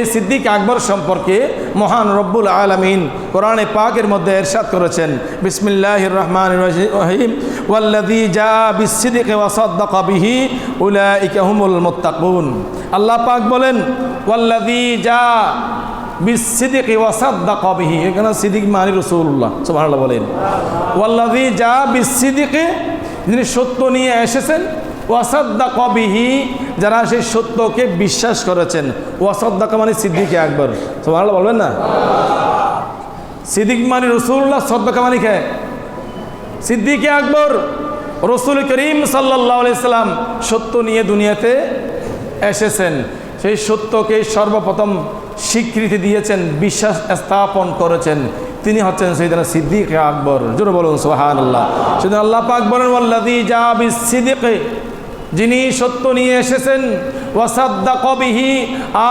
এই সিদ্দিক আকবর সম্পর্কে মহান রব্বুল আলমিন কোরআনে পাকের মধ্যে এরশাদ করেছেন। বিসমিল্লাহ রহমান রহিম। ওয়াল্লাদি যা বিসিদিক ওয়াসাদ্দাক বিহি, উলাইকা হুমুল মুত্তাকুন। আল্লাহ পাক বলেন ওয়াল্লাদি যা বিসিদিক ওয়াসাদ্দাক বিহি। এখানে সিদ্দিক মানি রসুল্লাহ সুবহানাল্লাহ বলেন। ওয়াল্লাদি যা বিসিদিকে যিনি সত্য নিয়ে এসেছেন ওয়াসাদ্দা কবিহি যারা সেই সত্যকে বিশ্বাস করেছেন। ওয়াসাদ্দাকা মানে সিদ্দিকে আকবর। সবাই বলবেন না? সিদ্দিক মানে রসুল্লাহ সদ্দাকা মানে কে? সিদ্দিকে আকবর, রসুল করিম সাল্লাহ সাল্লাম সত্য নিয়ে দুনিয়াতে এসেছেন। সেই সত্যকে সর্বপ্রথম স্বীকৃতি দিয়েছেন, বিশ্বাস স্থাপন করেছেন। তিনি হচ্ছেন সেইদিন সিদ্দিক আকবর। জোরে বলুন সোহান আল্লাহ সেদিন আল্লাহ যা সিদ্দিকে। যিনি সত্য নিয়ে এসেছেন ওয়াসাদ্দা কবিহি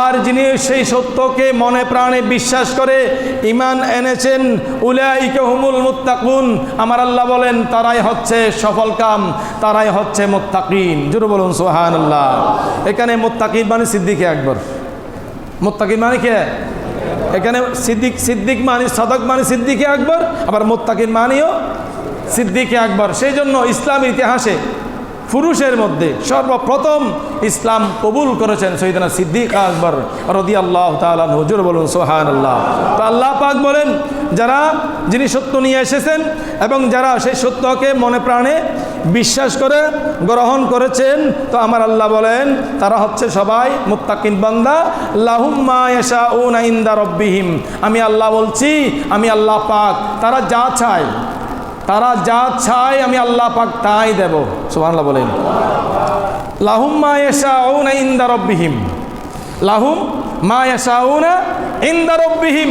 আর যিনি সেই সত্যকে মনে প্রাণে বিশ্বাস করে ইমান এনেছেন, উলাইকে হুমুল মুত্তাকুন। আমার আল্লাহ বলেন, তারাই হচ্ছে সফল কাম, তারাই হচ্ছে মোত্তাকিন। জুরু বলুন সোহান আল্লাহ এখানে মোত্তাকিন মানে সিদ্দিকে একবার মোত্তাকিন মানে কে? এখানে সিদ্দিক সিদ্দিক মানে সদক মানে সিদ্দিকে আকবর, আবার মোত্তাকিন মানিও সিদ্দিকে আকবর। সেই জন্য ইসলামের ইতিহাসে পুরুষের মধ্যে সর্বপ্রথম ইসলাম কবুল করেছেন সৈদানা সিদ্দিক আকবর রদি আল্লাহ তালা হজুর বলুন সোহান আল্লাহ তো আল্লাহ পাক বলেন, যারা যিনি সত্য নিয়ে এসেছেন এবং যারা সেই সত্যকে মনে প্রাণে বিশ্বাস করে গ্রহণ করেছেন, তো আমার আল্লাহ বলেন, তারা হচ্ছে সবাই মুক্তাকিন বান্দা। লাহুম্মা ইয়াশা উনা ইন্দা রব্বিহিম। আমি আল্লাহ বলছি, আমি আল্লাহ পাক, তারা যা চায় তারা যা চায় আমি আল্লাহ পাক তাই দেব। সুবহানাল্লাহ বলেন। লাহুম মা ইয়াশাউনা ইনদা রব্বিহিম। লাহুম মা ইয়াশাউনা ইনদা রব্বিহিম।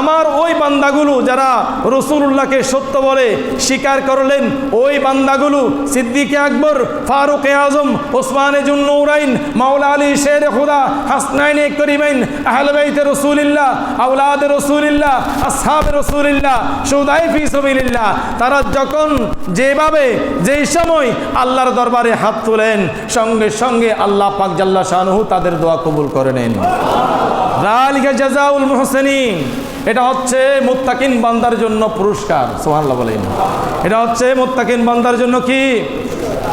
আমার ওই বান্দাগুলো যারা রসুল্লাহকে সত্য বলে স্বীকার করলেন, ওই বান্দাগুলো সিদ্দিকে আকবর, ফারুক আজম, ওসমানে জুন্নৌরাইন মাওলা আলী শের খুদা, হাসনাইনে করিমাইন আহলবাইতে রসুলিল্লাহ আউলাদ রসুলিল্লাহ, আসহাব রসুলিল্লাহ সৌদাই ফি সবিলিল্লাহ তারা যখন যেভাবে, যেই সময় আল্লাহর দরবারে হাত তোলেন, সঙ্গে সঙ্গে আল্লাহ পাক জাল্লা শাহনহু তাদের দোয়া কবুল করে নেন। রালিকা জাজাউল মুহসেনিন। এটা হচ্ছে মুত্তাকিন বান্দার জন্য পুরস্কার সোহান্লা বলেন। এটা হচ্ছে মুত্তাকিন বান্দার জন্য কি?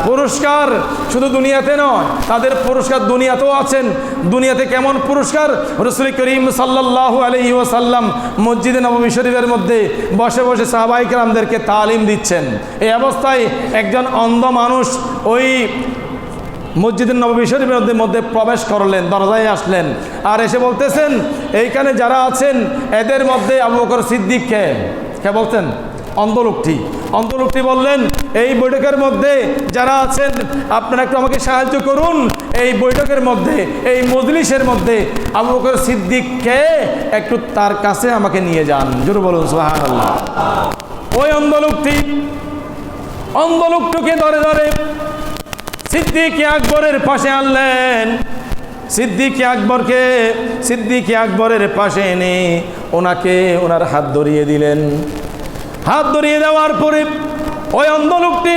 পুরস্কার। শুধু দুনিয়াতে নয়, তাদের পুরস্কার দুনিয়াতেও আছেন। দুনিয়াতে কেমন পুরস্কার? রসুল করিম সাল্লাহ আলহি ওসাল্লাম মসজিদে নবী শরীফের মধ্যে বসে বসে সাহাবাইকরামদেরকে তালিম দিচ্ছেন। এই অবস্থায় একজন অন্ধ মানুষ ওই মসজিদের নবী শরীফের মধ্যে প্রবেশ করলেন, দরজায় আসলেন আর এসে বলতেছেন, এইখানে যারা আছেন, এদের মধ্যে আবু বকর সিদ্দিক কে? কে বলতেন অন্ধলোকটি অন্ধলোকটি বললেন, এই বৈঠকের মধ্যে যারা আছেন, আপনারা একটু আমাকে সাহায্য করুন। এই বৈঠকের মধ্যে, এই মজলিসের মধ্যে আবু বকর সিদ্দিককে একটু তার কাছে আমাকে নিয়ে যান। জোর বলুন সোহান ওই অন্ধলোকটি অন্ধলোকটুকে ধরে ধরে সিদ্দিকি আকবরের পাশে আনলেন। সিদ্দিকি আকবরকে, সিদ্দিকি আকবরের পাশে এনে ওনাকে ওনার হাত ধরিয়ে দিলেন। হাত ধরিয়ে দেওয়ার পরে ওই অন্ধ লোকটি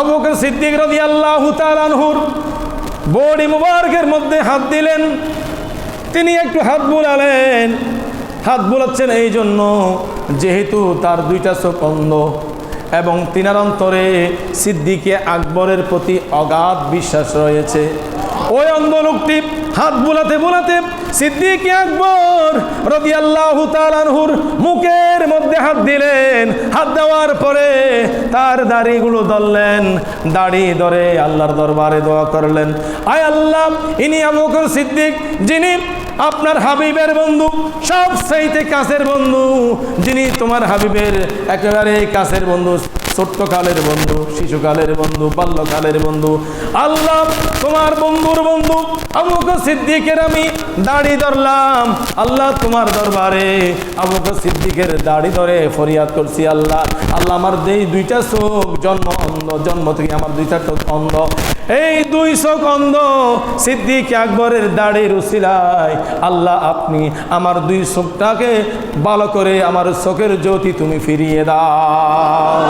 আবুকে সিদ্দিক রদি আল্লাহ তালানহুর বডি মুবারকের মধ্যে হাত দিলেন। তিনি একটু হাত বুলালেন। হাত বুলাচ্ছেন এই জন্য যেহেতু তার দুইটা চোখ অন্ধ এবং তিনার অন্তরে সিদ্দিকে আকবরের প্রতি অগাধ বিশ্বাস রয়েছে। ওই অন্ধ লোকটি হাত বোলাতে বোলাতে সিদ্দিকে আকবর রবি আল্লাহ তালানহুর মুখের মধ্যে হাত দিলেন। হাত দেওয়ার পরে তার দাড়িগুলো ধরলেন, দাড়ি ধরে আল্লাহর দরবারে দোয়া করলেন। আয় আল্লাহ, ইনি আবুকর সিদ্দিক, যিনি আপনার হাবিবের বন্ধু সব সেইতে কাছের বন্ধু যিনি তোমার হাবিবের একেবারে কাছের বন্ধু ছোট্টকালের বন্ধু, শিশুকালের বন্ধু, বাল্যকালের বন্ধু। আল্লাহ, তোমার বন্ধুর বন্ধু। আবুকে সিদ্দিকের আমি দাড়ি ধরলাম। আল্লাহ, তোমার দরবারে আবুকে সিদ্দিকের দাড়ি ধরে ফরিয়াদ করছি আল্লাহ। আল্লাহ, আমার যেই দুইটা চোখ, জন্ম অন্ধ, জন্ম থেকে আমার দুইটা চোখ অন্ধ। এই দুই চোখ অন্ধ, সিদ্দিক আকবরের দাড়ির উসিলায় আল্লাহ, আপনি আমার দুই চোখটাকে ভালো করে আমার চোখের জ্যোতি তুমি ফিরিয়ে দাও।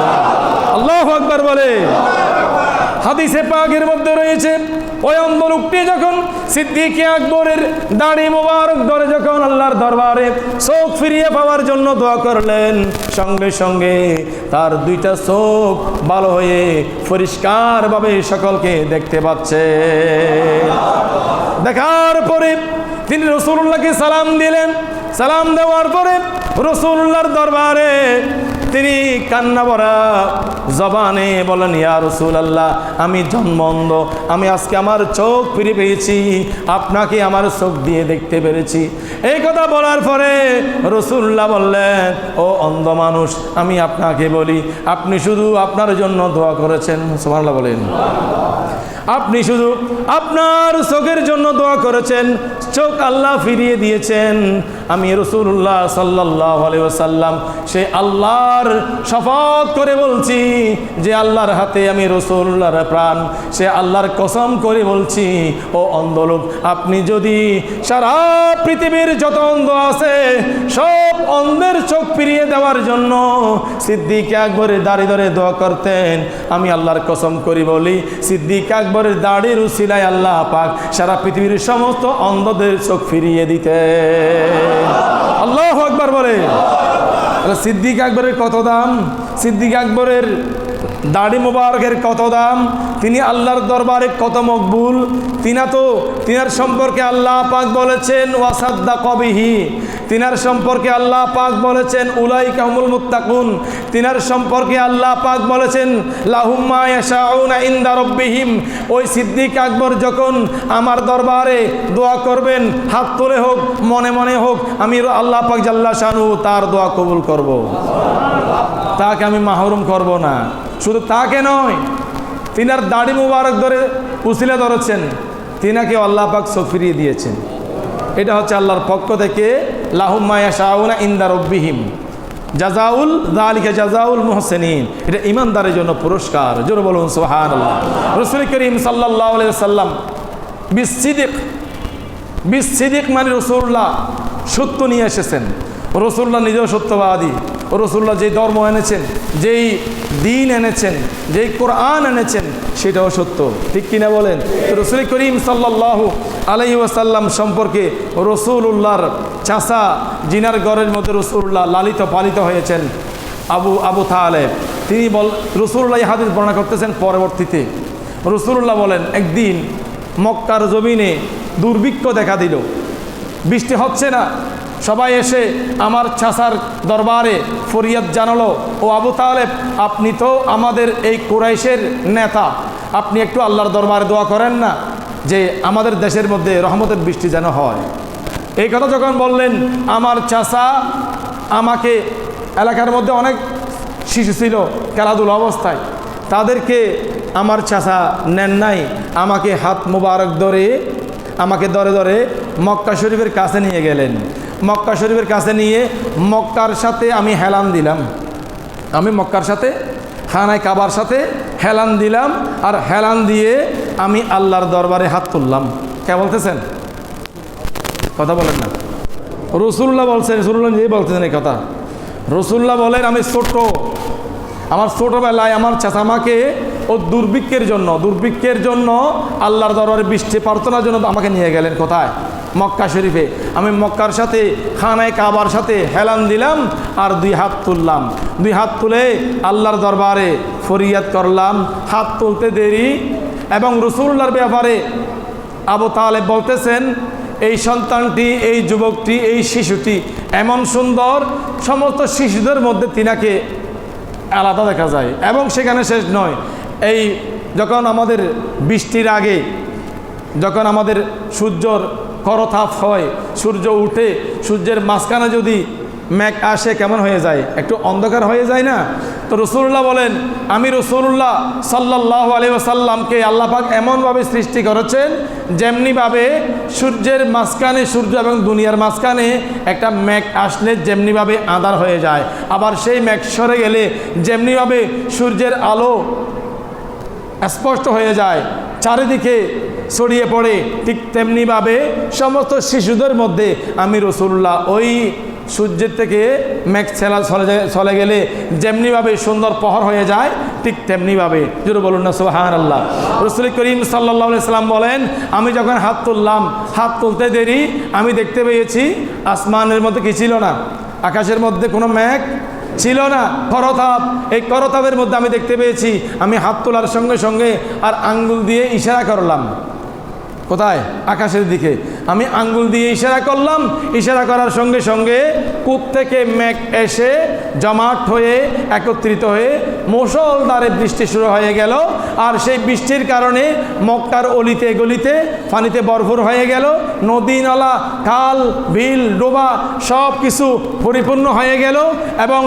আল্লাহ আকবর বলে। হাদিসে পাকের মধ্যে রয়েছে, ওই অন্ধ লোকটি যখন সিদ্দিকে আকবরের দাড়ি মোবারক ধরে যখন আল্লাহর দরবারে চোখ ফিরিয়ে পাওয়ার জন্য দোয়া করলেন, সঙ্গে সঙ্গে তার দুইটা চোখ ভালো হয়ে পরিষ্কারভাবে সকলকে দেখতে পাচ্ছে। দেখার পরে তিনি রসুল্লাহকে সালাম দিলেন। সালাম দেওয়ার পরে রসুল্লাহর দরবারে তিনি কান্না ভরা জবানে বলেন, ইয়া রসুল আল্লাহ আমি জন্ম অন্ধ আমি আজকে আমার চোখ ফিরে পেয়েছি, আপনাকে আমার চোখ দিয়ে দেখতে পেরেছি। এই কথা বলার পরে রসুল্লাহ বললেন, ও অন্ধ মানুষ, আমি আপনাকে বলি, আপনি শুধু আপনার জন্য দোয়া করেছেন। সোমাল্লাহ বলেন। আপনি শুধু আপনার চোখের জন্য দোয়া করেছেন, চোখ আল্লাহ ফিরিয়ে দিয়েছেন। আমি রসুল্লাহ সাল্লাহ সাল্লাম সে আল্লাহর শপথ করে বলছি যে আল্লাহর হাতে আমি রসুল্লাহর প্রাণ, সে আল্লাহর কসম করে বলছি, ও অন্ধলোক, আপনি যদি সারা পৃথিবীর যত অন্ধ আছে, সব অন্ধের চোখ ফিরিয়ে দেওয়ার জন্য সিদ্দিক আকবরের দাঁড়িয়ে ধরে দোয়া করতেন, আমি আল্লাহর কসম করি বলি, সিদ্দিক আকবরের দাড়ির উসিলায় আল্লাহ পাক সারা পৃথিবীর সমস্ত অন্ধদের চোখ ফিরিয়ে দিতে। আল্লাহ একবার বলে। সিদ্দিক একবারের কত দাম? সিদ্দিক আকবরের দাড়ি মোবারকের কত দাম? তিনি আল্লাহর দরবারে কত মকবুল? তিনা তো, তিনার সম্পর্কে আল্লাহ পাক বলেছেন, ওয়াসাদ্দা কবিহি। তিনার সম্পর্কে আল্লাহ পাক বলেছেন উলাই কাহমুল মুত্তাকুন। তিনার সম্পর্কে আল্লাহ পাক বলেছেন, লাহুম্মা ইয়াশাউনা ইনদা রব্বিহিম। ওই সিদ্দিক আকবর যখন আমার দরবারে দোয়া করবেন, হাত তুলে হোক, মনে মনে হোক, আমি আল্লাহ পাক জাল্লা শানু তার দোয়া কবুল করব। তাকে আমি মাহরুম করব না। শুধু তাকে নয়, তিনার দাড়ি মুবারক ধরে উসিলে ধরেছেন। তিনাকে আল্লাহ পাক চোখ ফিরিয়ে দিয়েছেন। এটা হচ্ছে আল্লাহর পক্ষ থেকে লাহুম্মায়া শাহুনা ইন্দার রব্বিহিম। জাজাউল দালিকা জাজাউল মোহসেনিন। এটা ইমানদারের জন্য পুরস্কার। জোর বলুন সোহান রসুল করিম সাল্লাহ সাল্লাম বিসিদিক বিসিদিক মানে রসুল্লাহ সত্য নিয়ে এসেছেন। রসুল্লাহ নিজেও সত্যবাদী। রসুল্লাহ যেই ধর্ম এনেছেন, যেই দিন এনেছেন, যেই কোরআন এনেছেন, সেটাও সত্য। ঠিক কিনা বলেন? রসুল করিম সাল্লাহ আলাই ওয়াসাল্লাম সম্পর্কে রসুল্লাহর চাষা জিনার গড়ের মধ্যে রসুল্লাহ লালিত পালিত হয়েছেন আবু আবু তালেব। তিনি বল রসুল্লাহ হাদিস বর্ণনা করতেছেন পরবর্তীতে। রসুল্লাহ বলেন, একদিন মক্কার জমিনে দুর্ভিক্ষ দেখা দিল। বৃষ্টি হচ্ছে না সবাই এসে আমার চাষার দরবারে ফরিয়াদ জানালো, ও আবু তালেব, আপনি তো আমাদের এই কুরাইশের নেতা। আপনি একটু আল্লাহর দরবারে দোয়া করেন না যে আমাদের দেশের মধ্যে রহমতের বৃষ্টি যেন হয়। এই কথা যখন বললেন, আমার চাষা আমাকে এলাকার মধ্যে অনেক শিশু ছিল খেলাধুলা অবস্থায়। তাদেরকে আমার চাষা নেন নাই। আমাকে হাত মুবারক ধরে, আমাকে ধরে ধরে মক্কা শরীফের কাছে নিয়ে গেলেন। মক্কা শরীফের কাছে নিয়ে মক্কার সাথে আমি হেলান দিলাম। আমি মক্কার সাথে, খানায় কাবার সাথে হেলান দিলাম আর হেলান দিয়ে আমি আল্লাহর দরবারে হাত তুললাম। কে বলতেছেন? কথা বলেন না। রসুল্লাহ বলছেন, রসুল্লাহ নিজেই বলতেছেন এই কথা। রসুল্লাহ বলেন, আমি ছোট। আমার ছোটোবেলায় আমার চাচামাকে ও দুর্ভিক্ষের জন্য দুর্ভিক্ষের জন্য আল্লাহর দরবারে বৃষ্টি, প্রার্থনার জন্য আমাকে নিয়ে গেলেন। কোথায়? মক্কা শরীফে। আমি মক্কার সাথে, খানায় কাবার সাথে হেলান দিলাম আর দুই হাত তুললাম। দুই হাত তুলে আল্লাহর দরবারে ফরিয়াদ করলাম। হাত তুলতে দেরি এবং রসুল্লার ব্যাপারে আবু তালেব বলতেছেন, এই সন্তানটি, এই যুবকটি, এই শিশুটি এমন সুন্দর, সমস্ত শিশুদের মধ্যে তিনাকে আলাদা দেখা যায় এবং সেখানে শেষ নয়। এই যখন আমাদের বৃষ্টির আগে, যখন আমাদের সূর্যর করতাপ হয়, সূর্য উঠে, সূর্যের মাঝখানে যদি মেঘ আসে, কেমন হয়ে যায়? একটু অন্ধকার হয়ে যায় না? তো রসুল্লাহ বলেন, আমি রসুল্লাহ সাল্লাহ আলী সাল্লামকে আল্লাপাক এমনভাবে সৃষ্টি করেছেন, যেমনিভাবে সূর্যের মাঝখানে সূর্য এবং দুনিয়ার মাঝখানে একটা মেঘ আসলে যেমনিভাবে আঁধার হয়ে যায়। আবার সেই মেঘ সরে গেলে যেমনিভাবে সূর্যের আলো স্পষ্ট হয়ে যায়। চারিদিকে ছড়িয়ে পড়ে। ঠিক তেমনিভাবে সমস্ত শিশুদের মধ্যে আমি রসুল্লাহ ওই সূর্যের থেকে মেঘ ছেলা চলে চলে গেলে যেমনিভাবে সুন্দর পহর হয়ে যায়, ঠিক তেমনিভাবে। জোরে বলুন না সোহান আল্লাহ রসুল করিম সাল্লাহ সাল্লাম বলেন, আমি যখন হাত তুললাম, হাত তুলতে দেরি, আমি দেখতে পেয়েছি আসমানের মধ্যে কি ছিল না? আকাশের মধ্যে কোনো মেঘ ছিল না, করতাপ। এই করতাপের মধ্যে আমি দেখতে পেয়েছি, আমি হাত তোলার সঙ্গে সঙ্গে আর আঙ্গুল দিয়ে ইশারা করলাম। কোথায়? আকাশের দিকে। আমি আঙ্গুল দিয়ে ইশারা করলাম। ইশারা করার সঙ্গে সঙ্গে কূপ থেকে মেঘ এসে জমাট হয়ে একত্রিত হয়ে মুসলধারে বৃষ্টি শুরু হয়ে গেল। আর সেই বৃষ্টির কারণে মক্কার অলিতে গলিতে পানিতে ভরপুর হয়ে গেল। নদী নালা খাল, বিল, ডোবা সব কিছু পরিপূর্ণ হয়ে গেল এবং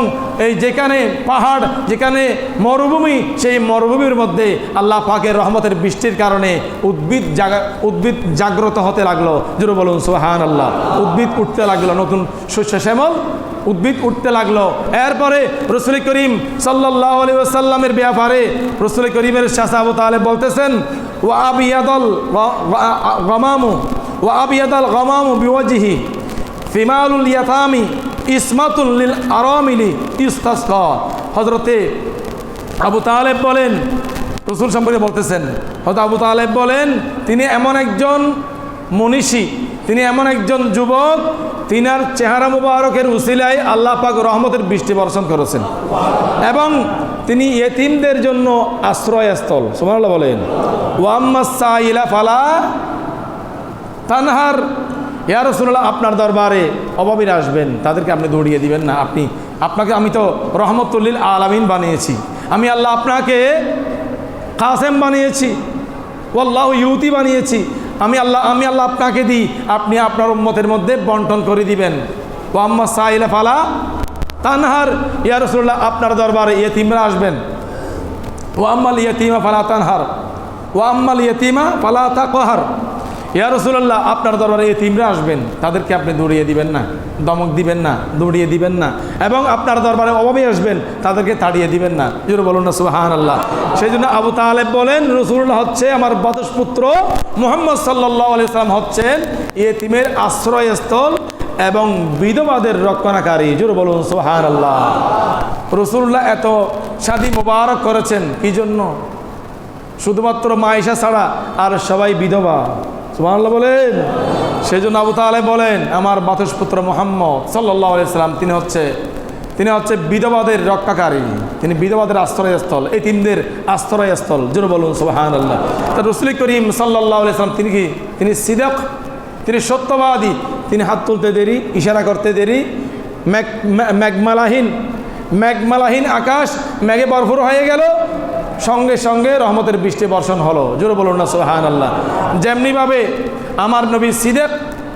এই যেখানে পাহাড়, যেখানে মরুভূমি, সেই মরুভূমির মধ্যে আল্লাহ পাকের রহমতের বৃষ্টির কারণে উদ্ভিদ জাগা উদ্ভিদ জাগ্রত হতে লাগল। জুড়ে বলুন সোহান আল্লাহ উদ্ভিদ উঠতে লাগল, নতুন শস্য শ্যামল। উদ্ভিদ উঠতে লাগল। এরপরে রসুল করিম সাল্লাহ আলী সাল্লামের ব্যাপারে রসুল করিমের শাসাবু তাহলে বলতেছেন ও আবিয়াদল গমামু ও আবিয়াদল গমামু বিওয়াজিহি ফিমালুল ইয়াতামি ইসমাতুল লিল আরামিলি ইস্তাস্ক। হজরতে আবু তালেব বলেন, রসুল সম্পর্কে বলতেছেন হয়তো আবু তালেব বলেন, তিনি এমন একজন মনীষী, তিনি এমন একজন যুবক, তিনার চেহারা মুবারকের উসিলায় আল্লাহ পাক রহমতের বৃষ্টি বর্ষণ করেছেন। এবং তিনি এতিমদের জন্য আশ্রয়স্থল সুমাল্লাহ বলেন। ওয়াম্মা সাইলা ফালা তানহার, ইয়া রসুল্লাহ আপনার দরবারে অভাবীরা আসবেন, তাদেরকে আপনি দৌড়িয়ে দিবেন না, আপনি, আপনাকে আমি তো রহমতুল্লিল আলামিন বানিয়েছি, আমি আল্লাহ আপনাকে কাসেম বানিয়েছি ওল্লাহ ইউতি বানিয়েছি আমি আল্লাহ আমি আল্লাহ আপনাকে দিই। আপনি আপনার উম্মতের মধ্যে বন্টন করে দিবেন। মোহাম্মদ সাহিলা ফালা তানহার। ইয়ারসুল্লাহ আপনার দরবারে ইয়েতিমরা আসবেন। ও আম্মাল ইয়েতিমা ফালা তানহার। ও আম্মাল ইয়েতিমা ফালা তাকহার। ইয়া রসুল্লাহ আপনার দরবারে এই তিমরা আসবেন, তাদেরকে আপনি দৌড়িয়ে দিবেন না, দমক দিবেন না, দৌড়িয়ে দিবেন না, এবং আপনার দরবারে অভাবে আসবেন, তাদেরকে তাড়িয়ে দিবেন না। জোর বলুন না সুহান আল্লাহ সেই জন্য আবু তালেব বলেন রসুল্লাহ হচ্ছে আমার বদসপুত্র মোহাম্মদ সাল্লাহ আলাইসলাম হচ্ছেন এ তিমের আশ্রয়স্থল এবং বিধবাদের রক্ষণাকারী। জোর বলুন সুহান আল্লাহ রসুল্লাহ এত শাদি মোবারক করেছেন, কি জন্য? শুধুমাত্র মাইশা ছাড়া আর সবাই বিধবা। সুবহানাল্লাহ বলেন। সেই জন্য আবু তালে বলেন, আমার বাতসপুত্র মোহাম্মদ সাল্লাহ আলাইসাল্লাম তিনি হচ্ছে তিনি হচ্ছে বিধবাদের রক্ষাকারী। তিনি বিধবাদের আশ্রয়স্থল এই তিনদের আশ্রয়স্থল। জোর বলুন সুবাহান আল্লাহ তা রসুল করিম সাল্লাহ আলাইসালাম তিনি কি? তিনি সিদক, তিনি সত্যবাদী। তিনি হাত তুলতে দেরি, ইশারা করতে দেরি। ম্যাগ ম্যাগমালাহীন ম্যাগমালাহীন আকাশ, ম্যাগে ভরপুর হয়ে গেল। সঙ্গে সঙ্গে রহমতের বৃষ্টি বর্ষণ হলো। জোরে বলুন না সোহান আল্লাহ যেমনিভাবে আমার নবী সিদেক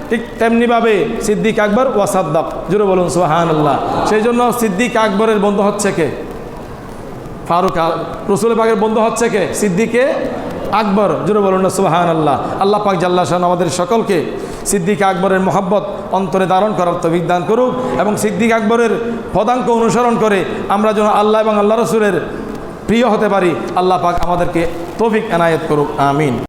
ঠিক তেমনিভাবে সিদ্দিক আকবর ওয়াসাদ্দাক জোরে বলুন সোহান আল্লাহ সেই জন্য সিদ্দিক আকবরের বন্ধু হচ্ছে কে? ফারুক রসুল পাকের বন্ধু হচ্ছে কে? সিদ্দিকে আকবর। জোরে বলুন না সুবাহান আল্লাহ আল্লাহ পাক জাল্লা শাহ আমাদের সকলকে সিদ্দিক আকবরের মোহাব্বত অন্তরে ধারণ করার তভিক দান করুক এবং সিদ্দিক আকবরের পদাঙ্ক অনুসরণ করে আমরা যেন আল্লাহ এবং আল্লাহ রসুলের প্রিয় হতে পারি আল্লাহ পাক আমাদেরকে তফিক এনায়েত করুক আমিন।